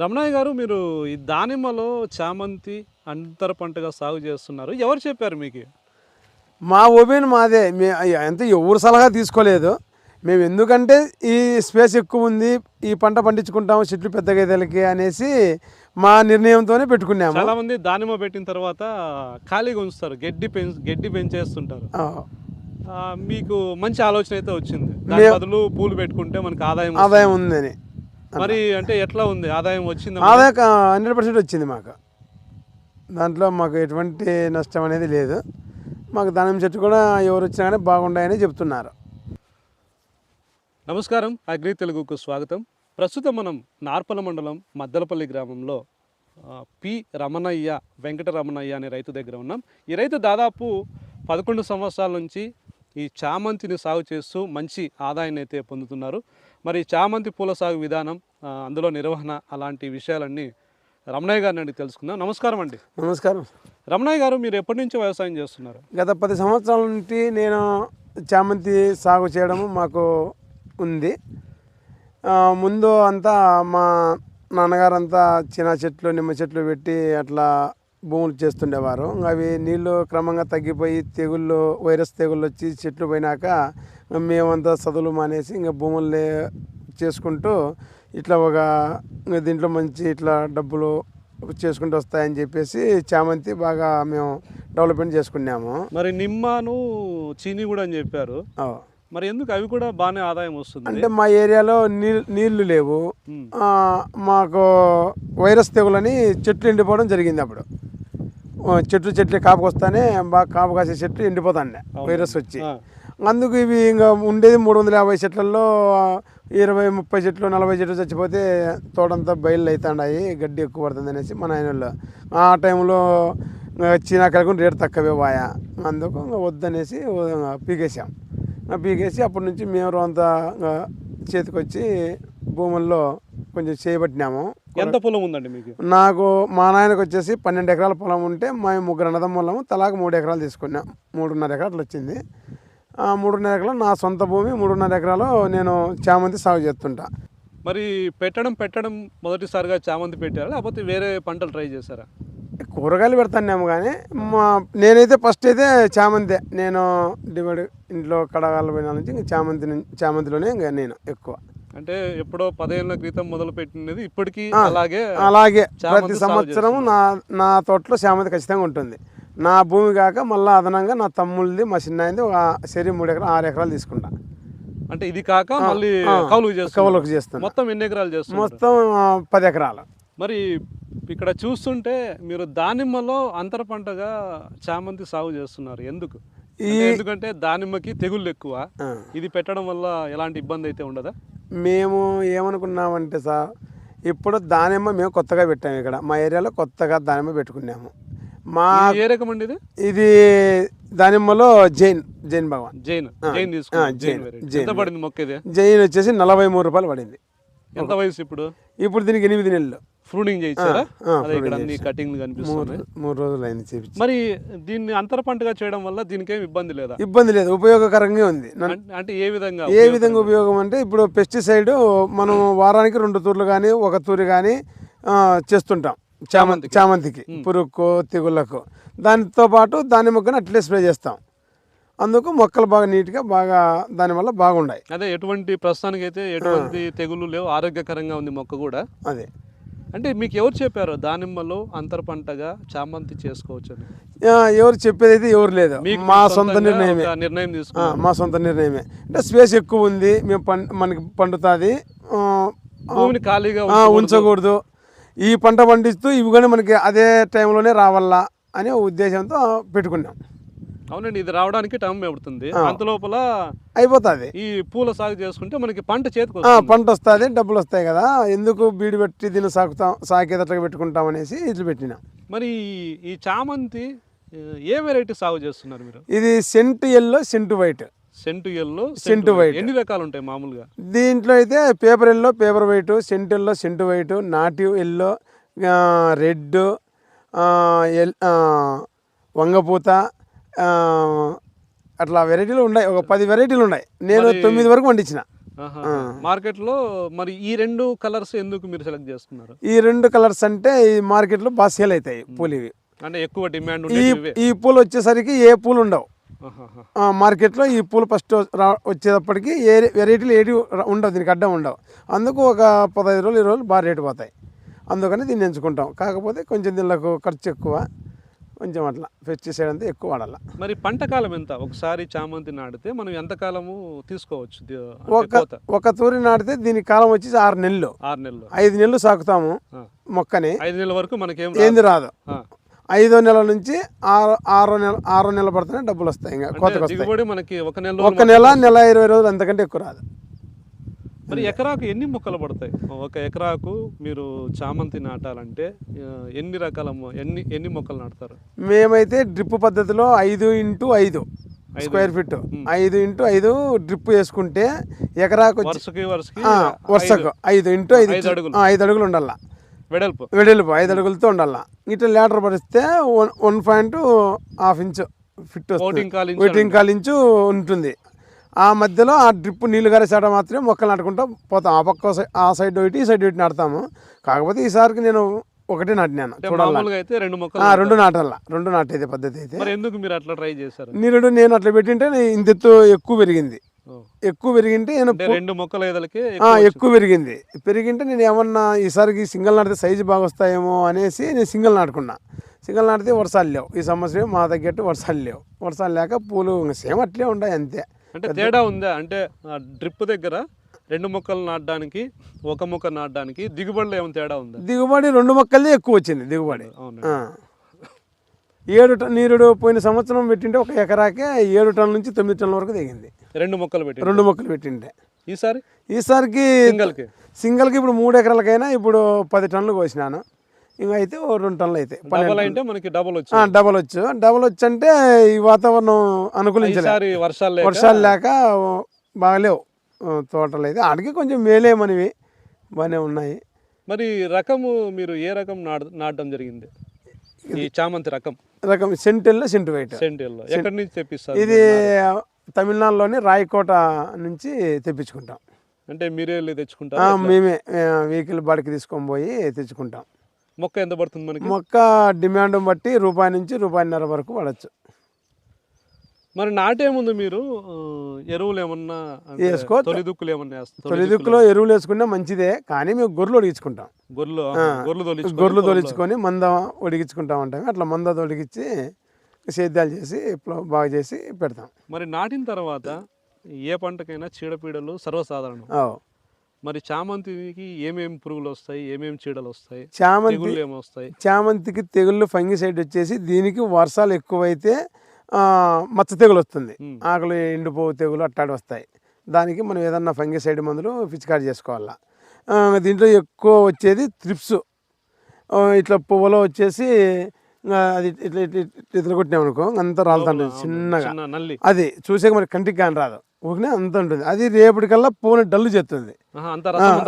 రమణయ్య గారు మీరు ఈ దానిమ్మలో చామంతి అంతర పంటగా సాగు చేస్తున్నారు. ఎవరు చెప్పారు మీకు? మా ఒపీనియన్ మాదే. మే ఎంత ఎవరు సలహా తీసుకోలేదు. మేము ఎందుకంటే ఈ స్పేస్ ఎక్కువ ఉంది ఈ పంట పండించుకుంటాము చెట్లు పెద్దగా ఎదలకి అనేసి మా నిర్ణయంతోనే పెట్టుకున్నాము. చాలా మంది దానిమ్మ పెట్టిన తర్వాత ఖాళీగా ఉంచుతారు గడ్డి పెం గడ్డి పెంచేస్తుంటారు. మీకు మంచి ఆలోచన అయితే వచ్చింది. దాని బదులు పూలు పెట్టుకుంటే మనకి ఆదాయం వస్తుంది. ఆదాయం ఉందని. మరి అంటే ఎట్లా ఉంది? ఆదాయం వచ్చింది ఆదాయం హండ్రెడ్ పర్సెంట్ వచ్చింది మాకు. దాంట్లో మాకు ఎటువంటి నష్టం అనేది లేదు. మాకు దానిమ్మ చెట్టు కూడా ఎవరు వచ్చినా కానీ బాగుంటాయని చెప్తున్నారు. నమస్కారం. అగ్రి తెలుగుకు స్వాగతం. ప్రస్తుతం మనం నార్పల మండలం మద్దలపల్లి గ్రామంలో పి రమణయ్య వెంకట రమణయ్య అనే రైతు దగ్గర ఉన్నాం. ఈ రైతు దాదాపు పదకొండు సంవత్సరాల నుంచి ఈ చామంతిని సాగు చేస్తూ మంచి ఆదాయాన్ని అయితే పొందుతున్నారు. మరి చామంతి పూల సాగు విధానం అందులో నిర్వహణ అలాంటి విషయాలన్నీ రమణయ్య గారిని అడిగి తెలుసుకుందాం. నమస్కారం అండి. నమస్కారం. రమణయ్య గారు మీరు ఎప్పటి నుంచి వ్యవసాయం చేస్తున్నారు? గత పది సంవత్సరాల నుండి నేను చామంతి సాగు చేయడము మాకు ఉంది. ముందు అంతా మా నాన్నగారు అంతా చిన్న చెట్లు నిమ్మ చెట్లు పెట్టి అట్లా భూములు చేస్తుండేవారు. ఇంకా అవి నీళ్ళు క్రమంగా తగ్గిపోయి తెగుళ్ళు వైరస్ తెగుళ్ళు వచ్చి చెట్లు పోయినాక మేమంతా చదువులు మానేసి ఇంకా భూములు చేసుకుంటూ ఇట్లా ఒక దీంట్లో మంచి ఇట్లా డబ్బులు చేసుకుంటూ వస్తాయని చెప్పేసి చామంతి బాగా మేము డెవలప్మెంట్ చేసుకున్నాము. మరి నిమ్మను చీని కూడా అని చెప్పారు. మరి ఎందుకు అవి కూడా బాగానే ఆదాయం వస్తుంది? అంటే మా ఏరియాలో నీళ్ళు నీళ్ళు లేవు. మాకు వైరస్ తెగులని చెట్లు ఎండిపోవడం జరిగింది అప్పుడు. చెట్లు చెట్లు కాపుకి వస్తానే బాగా కాపు కాసే చెట్లు ఎండిపోతాండే వైరస్ వచ్చి. అందుకు ఇవి ఇంకా ఉండేది మూడు వందల యాభై చెట్లలో ఇరవై ముప్పై చెట్లు నలభై చెట్లు చచ్చిపోతే తోటంతా బయలు అవుతాయి గడ్డి ఎక్కువ పడుతుంది అనేసి మా నాయనోళ్ళు. ఆ టైంలో చీనా కలుగుని రేటు తక్కువే వాయా. అందుకు వద్దనేసి పీకేసాం పీకేసి అప్పటి నుంచి మేము అంతా చేతికొచ్చి భూముల్లో కొంచెం చేయబట్టినాము ఎంత పొలం ఉందండి మీకు? నాకు మా నాయనకు వచ్చేసి పన్నెండు ఎకరాల పొలం ఉంటే మా ముగ్గురు అన్నదమ్ములము తలాకు మూడు ఎకరాలు తీసుకున్నాం. మూడున్నర ఎకరాలు వచ్చింది. మూడున్నర ఎకరాలు నా సొంత భూమి మూడున్నర ఎకరాలు నేను చామంతి సాగు చేస్తుంటా. మరి పెట్టడం పెట్టడం మొదటిసారిగా చామంతి పెట్టారా? లేకపోతే వేరే పంటలు ట్రై చేశారా? కూరగాయలు పెడతానేమో కానీ మా నేనైతే ఫస్ట్ అయితే చామంతి. నేను డివైడ్ ఇంట్లో కడగాలు పోయిన నుంచి ఇంక చామంతి చామంతిలోనే ఇంకా నేను ఎక్కువ. అంటే ఎప్పుడో పదేళ్ళ క్రితం మొదలు పెట్టినది ఇప్పటికీ అలాగే అలాగే ప్రతి సంవత్సరం నా నా తోటలో చామంతి ఖచ్చితంగా ఉంటుంది. నా భూమి కాక మళ్ళీ అదనంగా నా తమ్ముళ్ళది మా చిన్నాయింది ఒక సరి మూడు ఎకరాలు ఆరు ఎకరాలు తీసుకుంటా. అంటే ఇది కాక మళ్ళీ ఆ, కౌలు చేస్తున్నారు కవులకు చేస్తాను. మొత్తం ఎన్ని ఎకరాలు చేస్తున్నారు మొత్తం పది ఎకరాలు. మరి ఇక్కడ చూస్తుంటే మీరు దానిమ్మలో అంతర పంటగా చామంతి సాగు చేస్తున్నారు. ఎందుకు? ఎందుకంటే దానిమ్మకి తెగుళ్ళు ఎక్కువ. ఇది పెట్టడం వల్ల ఎలాంటి ఇబ్బంది అయితే ఉండదా? మేము ఏమనుకున్నామంటే సార్ ఇప్పుడు దానిమ్మ మేము కొత్తగా పెట్టాము ఇక్కడ. మా ఏరియాలో కొత్తగా దానిమ్మ పెట్టుకున్నాము. మా ఏ రకం అండి ఇది? ఇది దానిమ్మలో జైన్ జైన్ భగవాన్. జైన్ జైన్ జైన్, జైన్ పడింది మొక్క ఇది? జైన్ వచ్చేసి నలభై మూడు రూపాయలు పడింది. ఎంత వయసు ఇప్పుడు? ఇప్పుడు దీనికి ఎనిమిది నెలలు. ఫ్రూనింగ్ చేయించారా? ఇక్కడ అన్ని కటింగ్ కనిపిస్తున్నాయి. మూడు రోజులు అయింది చేపించి. మరి దీన్ని అంతర పంటగా చేయడం వల్ల దీనికి ఏమి ఇబ్బంది లేదా? ఇబ్బంది లేదు ఉపయోగకరంగా ఉంది. అంటే ఏ విధంగా ఏ విధంగా ఉపయోగం అంటే ఇప్పుడు పెస్టిసైడ్ మనం వారానికి రెండు తూర్లు కానీ ఒక తూరి కానీ చేస్తుంటాం. చామంతి చామంతికి పురుగుకు తెగుళ్ళకు దానితో పాటు దాని మొక్కను అట్లే స్ప్రే చేస్తాం. అందుకు మొక్కలు బాగా నీట్గా బాగా దానివల్ల బాగున్నాయి అదే ఎటువంటి ప్రస్తుతానికి అయితే ఎటువంటి తెగులు లేవు. ఆరోగ్యకరంగా ఉంది మొక్క కూడా. అదే. అంటే మీకు ఎవరు చెప్పారు? దానిమ్మలో అంతర పంటగా చామంతి చేసుకోవచ్చు అని. ఎవరు చెప్పేది అయితే ఎవరు లేదు. మా సొంత నిర్ణయమే. నిర్ణయం తీసుకున్నారు. మా సొంత నిర్ణయమే. అంటే స్పేస్ ఎక్కువ ఉంది. మేము పం మనకి పండుతుంది. భూమిని ఖాళీగా ఉంచకూడదు. ఈ పంట పండిస్తూ ఇవి కూడా మనకి అదే టైంలోనే రావాలా అనే ఉద్దేశంతో పెట్టుకున్నాం. అవునండి ఇది రావడానికి టైం పడుతుంది. అంత లోపల అయిపోతుంది. ఈ పూల సాగు చేసుకుంటే మనకి పంట చేతికి పంట వస్తుంది డబ్బులు వస్తాయి కదా. ఎందుకు బీడు పెట్టి దీన్ని సాకుతాం సాకేదట్లుగా పెట్టుకుంటాం అనేసి ఇట్లు పెట్టినాం. మరి ఈ- చామంతి ఏ వెరైటీ సాగు చేస్తున్నారు మీరు? ఇది scent yellow scent white. Scent yellow scent white. ఎన్ని రకాలు ఉంటాయి మామూలుగా? దీంట్లో అయితే paper yellow paper white scent yellow scent white native yellow red వంగపూత అట్లా వెరైటీలు ఉన్నాయి. ఒక పది వెరైటీలు ఉన్నాయి. నేను తొమ్మిది వరకు పండించిన ఆహా. మార్కెట్లో మరి ఈ రెండు కలర్స్ ఎందుకు మీరు సెలెక్ట్ చేస్తున్నారు ఈ రెండు కలర్స్ అంటే ఈ మార్కెట్లో బాగా సేల్ అవుతాయి పూలు ఇవి. అంటే ఎక్కువ డిమాండ్ ఈ పూలు వచ్చేసరికి ఏ పూలు ఉండవు. మార్కెట్లో ఈ పూలు ఫస్ట్ రా వచ్చేటప్పటికి ఏ వెరైటీలు ఏటి ఉండవు దీనికి అడ్డం ఉండవు. అందుకు ఒక పదహైదు రోజులు ఇరవై రోజులు బాగా రేటు పోతాయి. అందుకని దీన్ని ఎంచుకుంటాం. కాకపోతే కొంచెం దీనిలో ఖర్చు ఎక్కువ కొంచెం అట్లా పెస్టిసైడ్ అంతా ఎక్కువ వాడాలి. మరి పంట కాలం ఎంత? ఒకసారి చామంతి నాటితే మనం ఎంత కాలము తీసుకోవచ్చు? ఒక ఒక తూరి నాటితే దీనికి కాలం వచ్చేసి ఆరు నెలలు. ఆరు నెలలు. ఐదు నెలలు సాకుతాము. మొక్కని. ఐదు నెలల వరకు మనకేం ఏంది రాదు. ఐదో నెల నుంచి ఆరో ఆరో నెల ఆరో నెల పడితేనే డబ్బులు వస్తాయి ఇంకా కోతకు అంటే వస్తాయి దిగుబడి మనకి ఒక నెల ఒక నెల నెల ఇరవై రోజులు అంతకంటే ఎక్కువ రాదు. మరి ఎకరాకు ఎన్ని మొక్కలు పడతాయి? ఒక ఎకరాకు మీరు చామంతి నాటాలంటే ఎన్ని రకాల ఎన్ని ఎన్ని మొక్కలు నాటుతారు? మేమైతే డ్రిప్ పద్ధతిలో ఐదు ఇంటూ ఐదు స్క్వేర్ ఫీట్. ఐదు ఇంటూ ఐదు డ్రిప్ వేసుకుంటే ఎకరాకు వచ్చి వరుసకి ఐదు. ఇంటూ ఐదు ఐదు అడుగులు ఉండాల. వెడల్పు. వెడల్పు ఐదు అడుగులతో ఉండాల. ఇట్లా లేటర్ పడిస్తే one one point half inch fit waiting కాల్ ఇంచు ఉంటుంది. ఆ మధ్యలో ఆ డ్రిప్ నీళ్ళు గారేసాడ మాత్రమే మొక్కలు నాటుకుంటూ పోతాం. ఆ పక్క ఆ సైడ్ ఒకటి ఈ సైడ్ ఒకటి నాటుతాము. కాకపోతే ఈసారికి నేను ఒకటే నాటినాను. చూడాలి. రెండు నాటాల రెండు నాటేది పద్ధతి అయితే. ఎందుకు మీరు అట్లా ట్రై చేశారు? నీరుడు నేను అట్లా పెట్టింటే ఇంత ఎక్కువ పెరిగింది. ఎక్కువ పెరిగింటే నేను రెండు మొక్కల ఎదలకి ఎక్కువ పెరిగింది. పెరిగింటే నేను ఏమన్నా ఈసారికి సింగిల్ నాటితే సైజు బాగా వస్తాయేమో అనేసి నేను సింగిల్ నాటుకున్నా. సింగిల్ నాటితే వర్షాలు లేవు. ఈ సంవత్సరం మా తగ్గట్టు వర్షాలు లేవు. వర్షాలు లేక పూలు సేమ్ అట్లే ఉన్నాయి అంతే. అంటే తేడా ఉందా? అంటే డ్రిప్ దగ్గర రెండు మొక్కలు నాటడానికి ఒక మొక్క నాటడానికి దిగుబడిలో ఏమైనా తేడా ఉందా? దిగుబడి రెండు మొక్కలదే ఎక్కువ వచ్చింది దిగుబడి. ఏడు టన్ నీరుడు పోయిన సంవత్సరం పెట్టింటే ఒక ఎకరాకే ఏడు టన్నుల నుంచి తొమ్మిది టన్నుల వరకు దిగింది రెండు మొక్కలు పెట్టి రెండు మొక్కలు పెట్టింటే ఈసారి? ఈసారికి సింగల్కి? సింగిల్కి ఇప్పుడు మూడు ఎకరాలకైనా ఇప్పుడు పది టన్నులు కోసినాను. ఇంకా అయితే ఓ రెండు టన్నులు అయితే డబల్ అంటే మనకి డబల్ వచ్చి. డబల్ వచ్చు. డబల్ వచ్చు అంటే ఈ వాతావరణం అనుకూలించలేదు ఈసారి వర్షాలు లేక వర్షాలు లేక బాగలేవు. తోటలు అయితే. ఆడికి కొంచెం మేలే మనవి. బాగానే ఉన్నాయి. మరి రకము మీరు ఏ రకం నాట నాటడం జరిగింది? ఈ చామంతి రకం. రకం సెంటెల్లో సెంటు వైట్. సెంటిల్లో. ఎక్కడి నుంచి తెప్పిస్తారు ఇది తమిళనాడులోని రాయకోట నుంచి తెప్పించుకుంటాం. అంటే మీరే తెచ్చుకుంటారు? మేమే వెహికల్ బాడికి తీసుకొని పోయి తెచ్చుకుంటాం. మొక్క ఎంత పడుతుంది మనకి? మొక్క డిమాండ్ బట్టి రూపాయి నుంచి రూపాయిన్నర వరకు పడవచ్చు మరి నాటే ముందు మీరు ఎరువులు ఏమన్నా అంటే వేసుకో. తొలి దుక్కులు ఏమన్నా వేస్తారు తొలి దిక్కులో? ఎరువులు వేసుకున్నా మంచిదే కానీ మేము గొర్రెలు ఒడిగించుకుంటాం. గొర్రెలు గొర్రెలు తొలిచి గొర్రెలు తొలిచుకొని మంద ఒడిగించుకుంటాం ఉంటాం అట్లా మంద తొడిగించి సేద్యాలు చేసి బాగా చేసి పెడతాం. మరి నాటిన తర్వాత ఏ పంటకైనా చీడపీడలు సర్వసాధారణం. మరి చామంతికి ఏమేమి పురుగులు వస్తాయి? ఏమేమి చీడలు వస్తాయి? చామంతి తెగుళ్ళు ఏమి వస్తాయి? చామంతికి తెగుళ్ళు ఫంగిసైడ్ వచ్చేసి దీనికి వర్షాలు ఎక్కువైతే మచ్చ తెగులు వస్తుంది. ఆకులు ఎండిపోవు తెగులు అట్టాడి వస్తాయి. దానికి మనం ఏదన్నా ఫంగిసైడ్ మందులు పిచికారి చేసుకోవాలా. దీంట్లో ఎక్కువ వచ్చేది త్రిప్స్. ఇట్లా పువ్వులో వచ్చేసి అది ఇట్లా ఇట్లా ఇట్లా కొట్టినామనుకో అంతా రాలుతుంటుంది చిన్నగా. నల్లి. అది చూసాక మరి కంటికి కాని రాదు. ఊరినే అంత ఉంటుంది. అది రేపటికల్లా పువ్వుని డల్లు చేస్తుంది.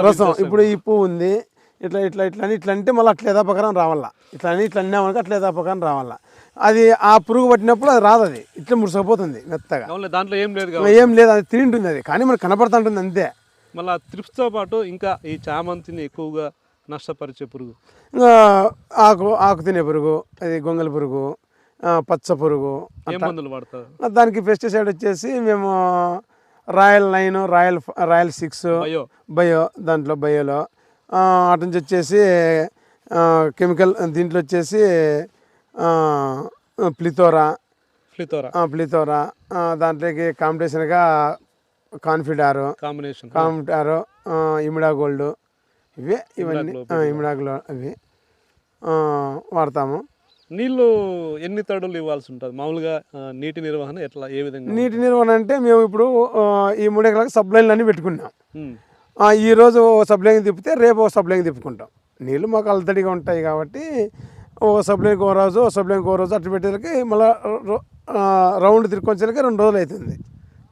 రసం. ఇప్పుడు ఈ పువ్వు ఉంది ఇట్లా ఇట్లా ఇట్లా అని ఇట్లా అంటే మళ్ళీ అట్లా యథాపకరం రావాలా. ఇట్లా అని ఇట్లా అన్నామనుకో అట్లా యథాపకరం రావాలా. అది ఆ పురుగు పట్టినప్పుడు అది రాదు అది. ఇట్లా ముడిసకపోతుంది మెత్తగా. దాంట్లో ఏం లేదు ఏం లేదు అది తింటుంది అది. కానీ మనకు కనపడుతుంటుంది అంతే. మళ్ళీ తో పాటు ఇంకా ఈ చామంతిని ఎక్కువగా నష్టపరిచే పురుగు? ఆకు ఆకు తినే పురుగు అది గొంగలి పురుగు పచ్చ పురుగు మందులు వాడతారు? దానికి పెస్టిసైడ్ వచ్చేసి మేము royal nine royal royal six bio. దాంట్లో బయోలో. అటు నుంచి వచ్చేసి కెమికల్ దీంట్లో వచ్చేసి ప్లితోరా ప్లితోరా ఆ, దాంట్లోకి కాంపిటీషన్గా కాన్ఫిడారు. కాంబినేషన్. కాంపిటారు ఇమిడా గోల్డ్. ఇవే ఇవన్నీ అవి ఆ, వాడతాము. నీళ్ళు ఎన్ని తడులు ఇవ్వాల్సి ఉంటుంది? మామూలుగా నీటి నిర్వహణ ఎట్లా ఏ విధంగా నీటి నిర్వహణ అంటే మేము ఇప్పుడు ఈ మూడు ఎకరాలకు సబ్లైన్లు అన్నీ పెట్టుకున్నాం. ఉమ్. ఆ, ఈ రోజు ఓ సబ్లైన్ తిప్పితే రేపు ఓ సబ్లైన్ తిప్పుకుంటాం. నీళ్ళు మాకు అలతడిగా ఉంటాయి కాబట్టి ఓ సబ్లైన్కి ఓ రోజు ఓ సబ్లైన్కి ఓ రోజు అట్లా పెట్టేసరికి మళ్ళీ రౌండ్ తిరుకొచ్చేసరికి రెండు రోజులు అవుతుంది.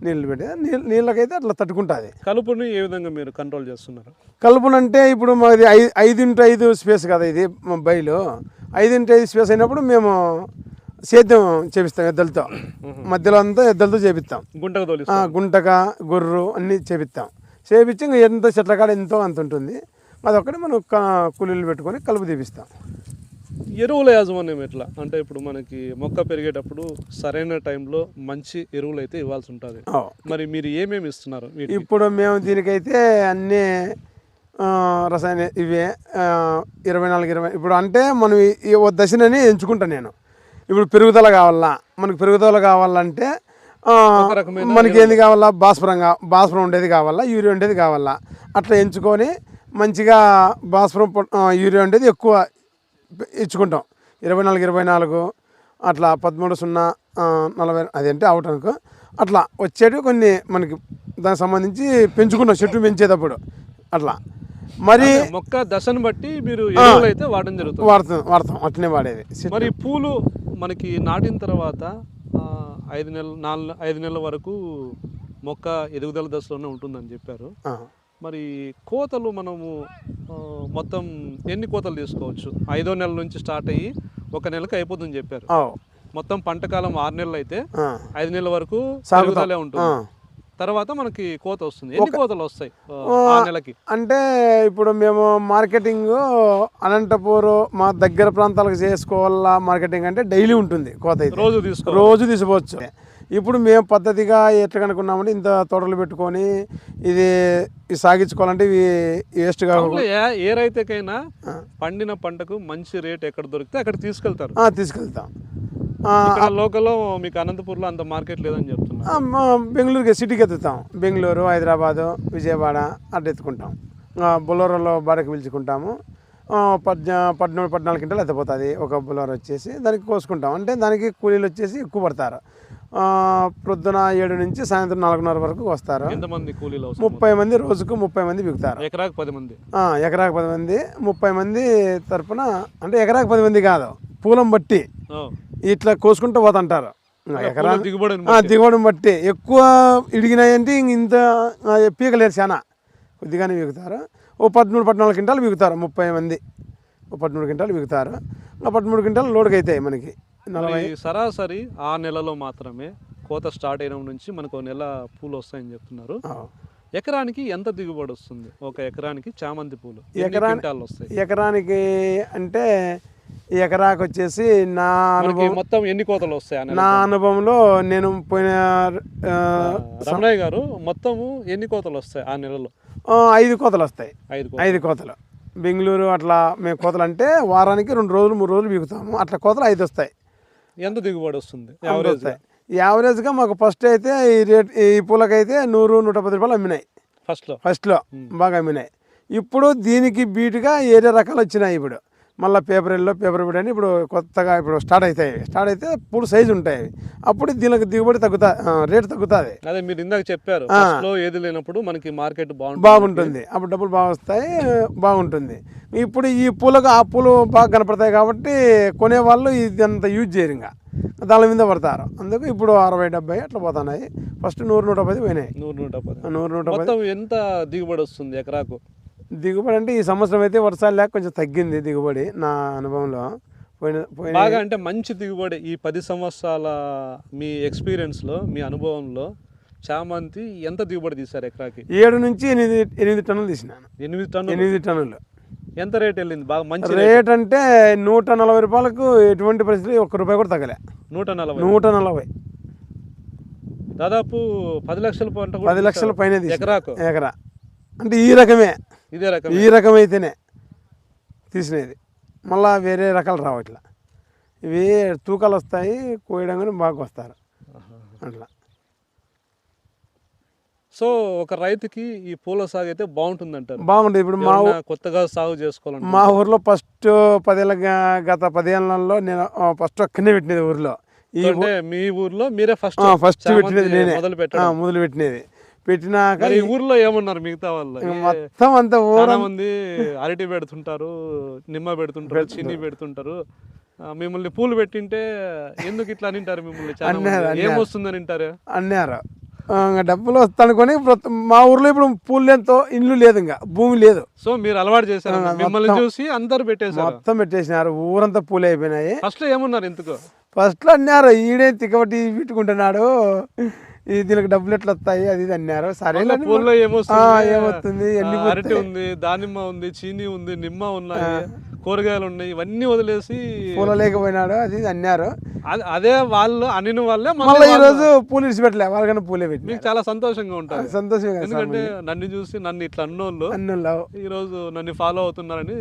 నీళ్ళు పెట్టి నీళ్ళు నీళ్ళకైతే అట్లా తట్టుకుంటుంది. కలుపుని ఏ విధంగా మీరు కంట్రోల్ చేస్తున్నారు? కలుపునంటే ఇప్పుడు మాది ఐదు ఇంటూ ఐదు స్పేస్ కదా ఇది మా బయలు. ఐదు ఇంటూ ఐదు స్పేస్ అయినప్పుడు మేము సేద్యం చేపిస్తాం ఎద్దులతో. మధ్యలో అంతా ఎద్దులతో చేపిస్తాం. గుంటకు గుంటక గొర్రు అన్నీ చేపిస్తాం. చేపించి ఇంకా ఎంత చెట్ల కాడ ఎంతో అంత ఉంటుంది. అదొక్కటి మనం క- కూలీలు పెట్టుకొని కలుపు తీపిస్తాం. ఎరువుల యాజమాన్యం ఎట్లా? అంటే ఇప్పుడు మనకి మొక్క పెరిగేటప్పుడు సరైన టైంలో మంచి ఎరువులు అయితే ఇవ్వాల్సి ఉంటుంది. మరి మీరు ఏమేమి ఇస్తున్నారు? ఇప్పుడు మేము దీనికైతే అన్నీ రసాయన ఇవే ఇరవై నాలుగు ఇరవై ఇప్పుడు అంటే మనం ఈ- దశనని ఎంచుకుంటాను నేను. ఇప్పుడు పెరుగుదల కావాలా? మనకు పెరుగుదల కావాలంటే మనకి ఏంది కావాలా? కా భాస్వరం ఉండేది కావాలా? యూరియా ఉండేది కావాలా? అట్లా ఎంచుకొని మంచిగా ఆ, యూరియా ఉండేది ఎక్కువ ఇచ్చుకుంటాం. ఇరవై నాలుగు ఇరవై నాలుగు అట్లా పదమూడు సున్నా నలభై అదేంటి అవటానికి అట్లా వచ్చేటివి కొన్ని మనకి దానికి సంబంధించి పెంచుకున్నాం చెట్టు పెంచేటప్పుడు. అట్లా. మరి మొక్క దశను బట్టి మీరు అయితే వాడడం జరుగుతుంది. వాడతాం వాడతాం అట్లనే వాడేది. మరి పూలు మనకి నాటిన తర్వాత ఐదు నెలలు నాలుగు ఐదు నెలల వరకు మొక్క ఎదుగుదల దశలోనే ఉంటుందని చెప్పారు. మరి కోతలు మనము మొత్తం ఎన్ని కోతలు తీసుకోవచ్చు ఐదో నెల నుంచి స్టార్ట్ అయ్యి ఒక నెలకు అయిపోతుందని చెప్పారు. మొత్తం పంట కాలం ఆరు నెలలు అయితే. ఐదు నెలల వరకు సాగుతాం. పెరుగుదలే ఉంటుంది. తర్వాత మనకి కోత వస్తుంది ఎన్ని కోతలు వస్తాయి ఆ, నెలకి అంటే ఇప్పుడు మేము మార్కెటింగ్ అనంతపూర్ మా దగ్గర ప్రాంతాలకు చేసుకోవాలా మార్కెటింగ్ అంటే డైలీ ఉంటుంది కోత రోజు తీసుకో రోజు తీసుకోవచ్చు ఇప్పుడు మేము పద్ధతిగా ఎట్లా కనుక్కున్నామంటే ఇంత తోటలు పెట్టుకొని ఇది సాగించుకోవాలంటే ఇవి వేస్ట్ కాకుండా ఏ- రైతుకైనా పండిన పంటకు మంచి రేట్ ఎక్కడ దొరికితే అక్కడ తీసుకెళ్తారు. తీసుకెళ్తాం. లోకల్లో మీకు అనంతపూర్లో అంత మార్కెట్ లేదని మా బెంగళూరుకి సిటీకి ఎత్తుతాం. బెంగళూరు హైదరాబాదు విజయవాడ అట్లా ఎత్తుకుంటాం. బొలోరోలో బాడకి పిలుచుకుంటాము. పద్నా పద్మూడు పద్నాలుగు క్వింటాలు ఎత్తపోతుంది. ఒక బొలోరో వచ్చేసి దానికి కోసుకుంటాం. అంటే దానికి కూలీలు వచ్చేసి ఎక్కువ పడతారు. ప్రొద్దున ఏడు నుంచి సాయంత్రం నాలుగున్నర వరకు వస్తారు. ఎంతమంది కూలీలు ముప్పై మంది రోజుకు ముప్పై మంది బిగుతారు. ఎకరాకు పది మంది? ఎకరాకు పది మంది ముప్పై మంది తరపున అంటే ఎకరాకు పది మంది కాదు పూలం బట్టి. ఇట్లా కోసుకుంటూ పోతుంటారు. ఎకరా దిగుబడిని దిగుబడిని బట్టి. ఎక్కువ ఇడిగినాయంటే ఇంక ఇంత పీకలేరు చాలా కొద్దిగానే బిగుతారు. ఓ పదమూడు పద్నాలుగు క్వింటాలు బిగుతారు ముప్పై మంది. ఓ పదమూడు క్వింటాలు బిగుతారు. ఆ పదమూడు క్వింటాలు లోడుకి అవుతాయి మనకి. నలభై సరాసరి ఆ నెలలో మాత్రమే కోత స్టార్ట్ అయిన నుంచి మనకు ఒక నెల పూలు వస్తాయని చెప్తున్నారు. ఎకరానికి ఎంత దిగుబడి వస్తుంది? ఒక ఎకరానికి చామంతి పూలు ఎన్ని ఎకరాని- క్వింటాలు వస్తాయి? ఎకరానికి అంటే ఎకరాకి వచ్చేసి నా అనుభవం మొత్తం ఎన్ని కోతలు వస్తాయి నా అనుభవంలో నేను పోయిన రమణయ్య గారు మొత్తము ఎన్ని కోతలు వస్తాయి ఆ నెలలో? ఐదు కోతలు వస్తాయి. ఐదు కోతలు. బెంగళూరు అట్లా మేము కోతలు అంటే వారానికి రెండు రోజులు మూడు రోజులు బిగుతాము. అట్లా కోతలు ఐదు వస్తాయి. ఎంత దిగుబడి వస్తుంది? యావరేజ్ వస్తాయి. యావరేజ్గా మాకు ఫస్ట్ అయితే ఈ రేట్ ఈ పూలకైతే నూరు నూట పది రూపాయలు అమ్మినాయి. ఫస్ట్లో? ఫస్ట్లో బాగా అమ్మినాయి. ఇప్పుడు దీనికి బీటుగా ఏరే రకాలు వచ్చినాయి ఇప్పుడు. మళ్ళీ పేపర్ ఎల్లో పేపర్ బిడ్ అని ఇప్పుడు కొత్తగా ఇప్పుడు స్టార్ట్ అవుతాయి. స్టార్ట్ అయితే పూలు సైజు ఉంటాయి. అప్పుడు దీనికి దిగుబడి తగ్గుతా రేటు తగ్గుతుంది. అదే మీరు ఇందాక చెప్పారు ఏది లేనప్పుడు మనకి మార్కెట్ బాగుంటుంది. బాగుంటుంది. అప్పుడు డబ్బులు బాగా వస్తాయి బాగుంటుంది. ఇప్పుడు ఈ పూలకు ఆ పూలు బాగా కనపడతాయి కాబట్టి కొనేవాళ్ళు ఇది అంత యూజ్ చేయరు ఇంకా. దాని మీద పడతారు. అందుకు ఇప్పుడు అరవై డెబ్బై అట్లా పోతున్నాయి. ఫస్ట్ నూరు నూట పది పోయినాయి. నూరు నూట పది. నూరు నూట పది. ఎంత దిగుబడి వస్తుంది ఎకరాకు? దిగుబడి అంటే ఈ సంవత్సరం అయితే వర్షాలు లేక కొంచెం తగ్గింది దిగుబడి నా అనుభవంలో. పోయిన పోయిన బాగా అంటే మంచి దిగుబడి ఈ పది సంవత్సరాల మీ ఎక్స్పీరియన్స్లో మీ అనుభవంలో చామంతి ఎంత దిగుబడి తీశారు ఎకరాకి? ఏడు నుంచి ఎనిమిది ఎనిమిది టన్నులు తీసినాను. ఎనిమిది టన్నులు? ఎనిమిది టన్నులు. ఎంత రేట్ వెళ్ళింది? బాగా మంచి రేట్. అంటే నూట నలభై రూపాయలకు ఎటువంటి పరిస్థితి ఒక్క రూపాయి కూడా తగ్గలే. నూట నలభై. నూట నలభై. దాదాపు పది లక్షల పంట కూడా పది లక్షల పైన తీసిన. ఎకరాకు? ఎకరా. అంటే ఈ రకమే. ఇదే రకం ఈ రకం అయితేనే తీసినది. మళ్ళా వేరే రకాలు రావు ఇట్లా. ఇవి తూకాలు వస్తాయి కోయడం కానీ బాగా వస్తారు అట్లా. సో ఒక రైతుకి ఈ పూల సాగు అయితే బాగుంటుంది అంటారు బాగుంటుంది. ఇప్పుడు మా కొత్తగా సాగు చేసుకోవాలంటే. మా ఊర్లో ఫస్ట్ పదేళ్ళ గత పదేళ్ళలో నేను ఫస్ట్ ఒక్కనే పెట్టినది ఊర్లో. ఈ అంటే మీ ఊర్లో మీరే ఫస్ట్ ఫస్ట్ పెట్టినది నేనే. మొదలు పెట్టినది. పెట్టినాక ఈ ఊర్లో ఏమన్నారు మిగతా వాళ్ళు? మొత్తం అంతా ఊర మంది అరటి పెడుతుంటారు నిమ్మ పెడుతుంటారు చిన్ని పెడుతుంటారు. మిమ్మల్ని పూలు పెట్టింటే ఎందుకు ఇట్లా అని అంటారు మిమ్మల్ని. ఏమొస్తుందని అంటారు? అన్నారు. డబ్బులు వస్తానుకొని మా ఊర్లో ఇప్పుడు పూలు లేదో ఇల్లు లేదు ఇంకా భూమి లేదు. సో మీరు అలవాటు చేశారు మిమ్మల్ని చూసి అందరు పెట్టేశారు. మొత్తం పెట్టేసినారు ఊరంతా పూలు అయిపోయినాయి. ఫస్ట్లో ఏమన్నారు ఎందుకు? ఫస్ట్లో అన్నారు ఈడే తిక్కబట్టి పెట్టుకుంటున్నాడు. ఇది దీనికి డబ్బులు ఎట్లా వస్తాయి అది ఇది అన్నారు. సరే పూల్లో ఏమొస్తుంది? అరటి ఉంది దానిమ్మ ఉంది చీని ఉంది నిమ్మ ఉన్నాయి కూరగాయలు ఉన్నాయి ఇవన్నీ వదిలేసి పూల లేకపోయినాడు అది ఇది అన్నారు. అద- వాళ్ళు అనిన వాళ్ళే మళ్ళీ ఈ రోజు పూలు ఇడిచిపెట్టలే వాళ్ళకన్నా పూలే పెట్టి మీకు చాలా సంతోషంగా ఉంటుంది. సంతోషం కదా ఎందుకంటే నన్ను చూసి నన్ను ఇట్లా అన్నోళ్ళు అన్నుల్లో ఈ రోజు నన్ను ఫాలో అవుతున్నారని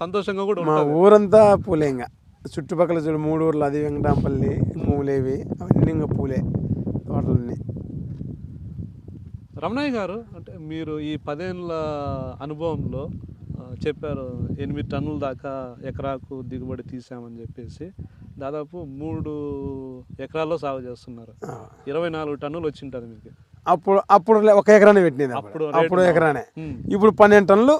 సంతోషంగా కూడా మా ఊరంతా పూలే ఇంకా. చుట్టుపక్కల చూడు మూడు ఊర్లు అది వెంకటాంపల్లి పూలేవి అవన్నీ ఇంకా పూలే. తోటలన్నీ రమణయ్య గారు అంటే మీరు ఈ పదేళ్ళ అనుభవంలో చెప్పారు ఎనిమిది టన్నుల దాకా ఎకరాకు దిగుబడి తీసామని చెప్పేసి దాదాపు మూడు ఎకరాల్లో సాగు చేస్తున్నారు. ఇరవై నాలుగు టన్నులు వచ్చింటుంది మీకు. అప్పుడు అప్పుడు ఒక ఎకరానే పెట్టినది అప్పుడు. అప్పుడు ఎకరానే. ఇప్పుడు పన్నెండు టన్నులు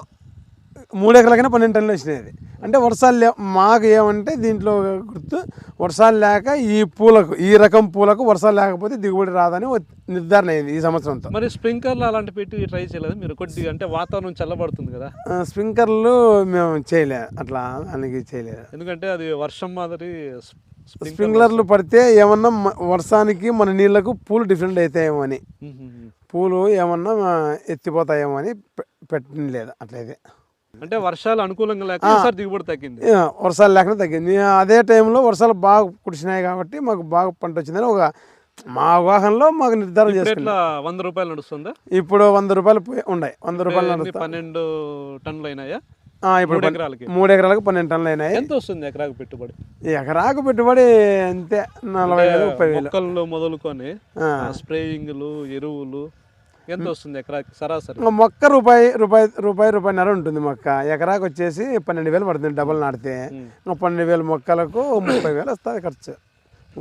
మూడు ఎకరాలకైనా పన్నెండు టన్నులు వచ్చినాయి అంటే వర్షాలు లే మాకు ఏమంటే దీంట్లో గుర్తు వర్షాలు లేక ఈ పూలకు ఈ రకం పూలకు వర్షాలు లేకపోతే దిగుబడి రాదని నిర్ధారణ అయింది ఈ సంవత్సరంతో. మరి స్ప్రింక్లర్లు అలాంటి పెట్టి ట్రై చేయలేదు? మీరు కొద్దిగా అంటే వాతావరణం చల్లబడుతుంది కదా? ఆ, స్ప్రింక్లర్లు మేము చేయలేదు అట్లా దానికి చేయలేదు. ఎందుకంటే అది వర్షం మాదిరి స్ప్రింక్లర్ స్ప్రింక్లర్లు పడితే ఏమన్నా వర్షానికి మన నీళ్ళకు పూలు డిఫరెంట్ అవుతాయేమో అని. పూలు ఏమన్నా ఎత్తిపోతాయేమో అని పెట్టడం లేదు అట్లయితే. అంటే వర్షాలు అనుకూలంగా లేక ఈసారి దిగుబడి తగ్గింది. వర్షాలు లేకుండా తగ్గింది. అదే టైంలో వర్షాలు బాగా కురిసినాయి కాబట్టి మాకు బాగా పంట వచ్చిందని ఒక మా అవగాహనలో మాకు నిర్ధారణ ఎట్లా వంద రూపాయలు నడుస్తుందా? ఇప్పుడు వంద రూపాయలు పోయి- ఉన్నాయి. వంద రూపాయలు పన్నెండు టన్నులు అయినాయా? ఇప్పుడు మూడు ఎకరాలకి. పన్నెండు టన్నులు అయినాయి. ఎంత వస్తుంది ఎకరాకు పెట్టుబడి? ఎకరాకు పెట్టుబడి అంతే నలభై వేలు ముప్పై వేలు. మొదలుకొని. స్ప్రేయింగ్లు ఎరువులు ఎంత వస్తుంది ఎకరాకి సరాసరి? మొక్క రూపాయి రూపాయి రూపాయి రూపాయిన్నర ఉంటుంది మొక్క. ఎకరాకు వచ్చేసి పన్నెండు వేలు పడుతుంది డబ్బులు నాటితే. పన్నెండు వేలు మొక్కలకు ముప్పై వేలు వస్తుంది ఖర్చు.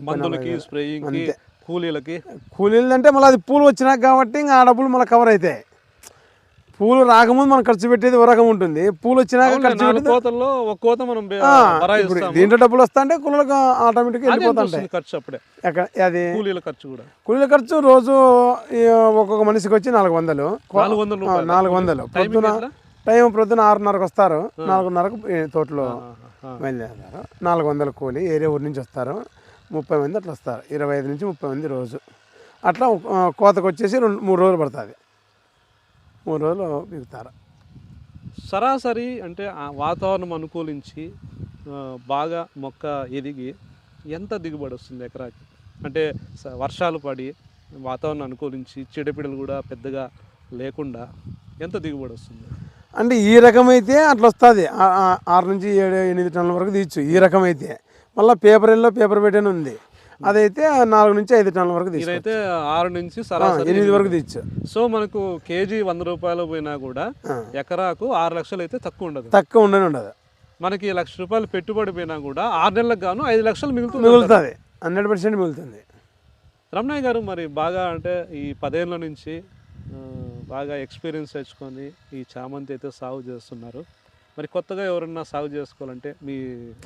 మందులకి. స్ప్రేయింగ్. కూలీలకి? కూలీలు అంటే మళ్ళీ అది పూలు వచ్చినాక కాబట్టి ఇంకా ఆ డబ్బులు మళ్ళీ కవర్ అవుతాయి. పూలు రాకముందు మనం ఖర్చు పెట్టేది ఓ రకం ఉంటుంది. పూలు వచ్చినాక ఖర్చు పెట్టేది కోతల్లో ఒక కోత మనం. దీంట్లో డబ్బులు వస్తా అంటే కూలీలకు ఆటోమేటిక్గా వెళ్ళిపోతుంటాయి ఖర్చు అప్పుడే. ఎక్కడ అది కూలీల ఖర్చు కూడా. కూలీల ఖర్చు రోజు ఒక్కొక్క మనిషికి వచ్చి నాలుగు వందలు. నాలుగు వందల పొద్దున? టైం ప్రొద్దున ఆరున్నరకు వస్తారు. నాలుగున్నరకు తోటలో. బయలుదేరారు నాలుగు వందల కూలి ఏరే ఊరి నుంచి వస్తారు. ముప్పై మంది అట్లా వస్తారు. ఇరవై ఐదు నుంచి ముప్పై మంది రోజు. అట్లా కోతకు వచ్చేసి రెండు మూడు రోజులు పడుతుంది. మూడు రోజులు బిగుతారు సరాసరి అంటే వాతావరణం అనుకూలించి బాగా మొక్క ఎదిగి ఎంత దిగుబడి వస్తుంది ఎకరాకి? అంటే వర్షాలు పడి వాతావరణం అనుకూలించి చెడుపిడలు కూడా పెద్దగా లేకుండా ఎంత దిగుబడి వస్తుంది? అంటే ఈ రకమైతే అట్లా వస్తుంది. ఆరు నుంచి ఏడు ఎనిమిది టన్నుల వరకు తీయచ్చు. ఈ రకమైతే. మళ్ళీ పేపర్ ఎల్లో పేపర్ పెట్టని ఉంది. అదైతే నాలుగు నుంచి ఐదు టన్నుల వరకు ఇదైతే ఆరు నుంచి సరాసరి ఎనిమిది వరకు తీయచ్చు. సో మనకు కేజీ వంద రూపాయలు పోయినా కూడా. ఎకరాకు ఆరు లక్షలు అయితే తక్కువ ఉండదు. తక్కువ ఉండని ఉండదు. మనకి లక్ష రూపాయలు పెట్టుబడి పోయినా కూడా ఆరు నెలలకు గాను ఐదు లక్షలు మిగులుతుంది మిగులుతుంది. హండ్రెడ్ పర్సెంట్ మిగులుతుంది. రమణయ్య గారు మరి బాగా అంటే ఈ పదేళ్ళ నుంచి బాగా ఎక్స్పీరియన్స్ తెచ్చుకొని ఈ చామంతి అయితే సాగు చేస్తున్నారు. మరి కొత్తగా ఎవరన్నా సాగు చేసుకోవాలంటే మీ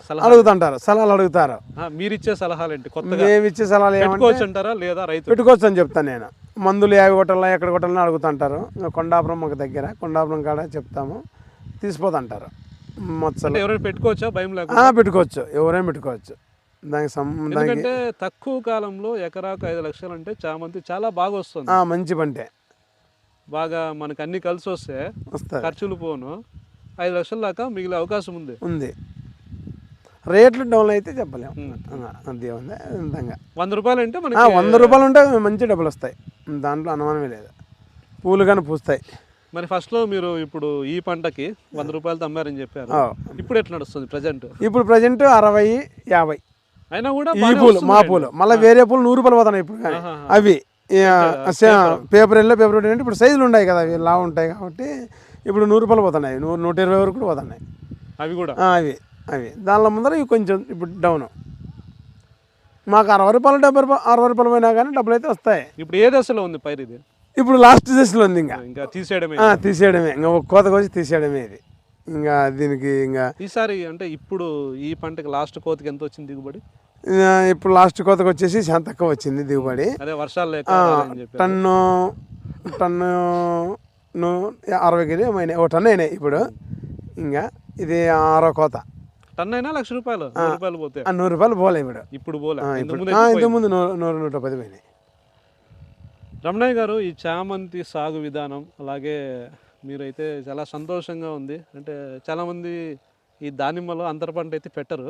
సలహా అడుగుతుంటారు సలహాలు అడుగుతారు. ఆ, మీరిచ్చే సలహాలు ఏంటి కొత్తగా మేము ఇచ్చే సలహాలు పెట్టుకోవచ్చు అంటారా లేదా రైతు పెట్టుకోవచ్చు అని చెప్తాను నేను. మందులు యాభై కొట్టాలా ఎక్కడ కొట్టాలని అడుగుతుంటారు. కొండాపురం మాకు దగ్గర కొండాపురం కాడ చెప్తాము. తీసిపోతుంటారు. మచ్చలు అంటే ఎవరైనా పెట్టుకోవచ్చా? భయం లేకుండా? పెట్టుకోవచ్చు. ఎవరైనా పెట్టుకోవచ్చు. దానికి ఎందుకంటే తక్కువ కాలంలో ఎకరాకు ఐదు లక్షలు అంటే చామంతి చాలా బాగా వస్తుంది. మంచి పంటే. బాగా మనకు అన్ని కలిసి వస్తే ఖర్చులు పోను. ఐదు లక్షల దాకా మిగిలే అవకాశం ఉంది. ఉంది. రేట్లు డౌన్ అయితే చెప్పలేము అది ఉంది వంద రూపాయలు అంటే మనకి వంద రూపాయలు ఉంటే మంచి డబ్బులు వస్తాయి. దాంట్లో అనుమానమే లేదు. పూలు కానీ పూస్తాయి. మరి ఫస్ట్లో మీరు ఇప్పుడు ఈ పంటకి వంద రూపాయలతో అమ్మారని చెప్పారు. ఇప్పుడు ఎట్లా నడుస్తుంది ప్రజెంట్ ఇప్పుడు ప్రజెంట్ అరవై యాభై. అయినా కూడా ఈ పూలు మా పూలు. మళ్ళీ వేరే పూలు నూరు రూపాయలు పోతున్నాయి ఇప్పుడు కానీ. అవి పేపర్. ఎల్లో పేపర్ అంటే ఇప్పుడు సైజులు ఉన్నాయి కదా అవి లా ఉంటాయి కాబట్టి ఇప్పుడు నూరు రూపాయలు పోతున్నాయి. నూరు నూట ఇరవై వరకు కూడా పోతున్నాయి. అవి కూడా? అవి అవి. దానిలో ముందర ఇవి కొంచెం ఇప్పుడు డౌన్ మాకు అరవై రూపాయలు డెబ్బై రూపాయలు అరవై రూపాయలు పోయినా కానీ డబ్బులు అయితే వస్తాయి. ఇప్పుడు ఏ దశలో ఉంది పైరు ఇది? ఇప్పుడు లాస్ట్ దశలో ఉంది ఇంకా. ఇంకా తీసేయడమే. తీసేయడమే. ఇంకా ఒక కోతకు వచ్చి తీసేయడమే ఇది. ఇంకా దీనికి ఇంకా ఈసారి అంటే ఇప్పుడు ఈ పంటకి లాస్ట్ కోతకి ఎంత వచ్చింది దిగుబడి? ఇప్పుడు లాస్ట్ కోతకు వచ్చేసి చాలా తక్కువ వచ్చింది దిగుబడి. అదే వర్షాలు టన్ను టన్ను అరవై కిలో ఏమైనాయి ఓ టన్ను అయినాయి ఇప్పుడు. ఇంకా ఇది ఆరో కోత. టన్ అయినా లక్ష రూపాయలు రూపాయలు పోతే. నూరు రూపాయలు పోలే ఇప్పుడు. ఇప్పుడు పోలే. ఆ, ఇంతకు ఇప్పుడు ముందు ఆ, ఎక్కువ ఇంతకు ముందు నూరు నూట పది పోయినాయి. రమణయ్య గారు ఈ చామంతి సాగు విధానం అలాగే మీరైతే చాలా సంతోషంగా ఉంది. అంటే చాలామంది ఈ దానిమ్మలో అంతర పంట అయితే పెట్టరు.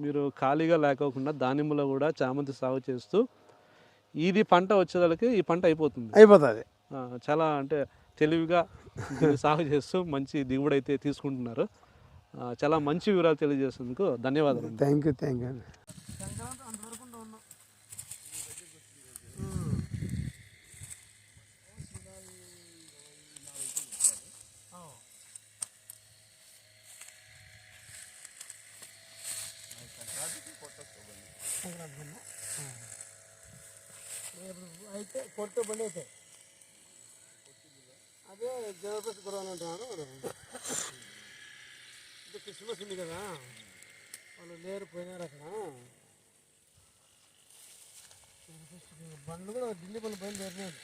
మీరు ఖాళీగా లేకోకుండా దానిమ్మలో కూడా చామంతి సాగు చేస్తూ ఇది పంట వచ్చేదానికి ఈ పంట అయిపోతుంది. అయిపోతుంది. చాలా అంటే తెలివిగా సాగు చేస్తూ మంచి దిగుబడి అయితే తీసుకుంటున్నారు. చాలా మంచి వివరాలు తెలియజేసేందుకు ధన్యవాదాలు థ్యాంక్ యూ థ్యాంక్ యూ అయితే కొత్త బండి అయితే. జబర్దస్త్ గురవాలు అంటున్నారు ఇది క్రిస్మస్ ఉంది కదా. వాళ్ళు లేరు పోయినారు అక్కడ. బండ్లు కూడా ఢిల్లీ బండ్లు బయలుదేరినారు.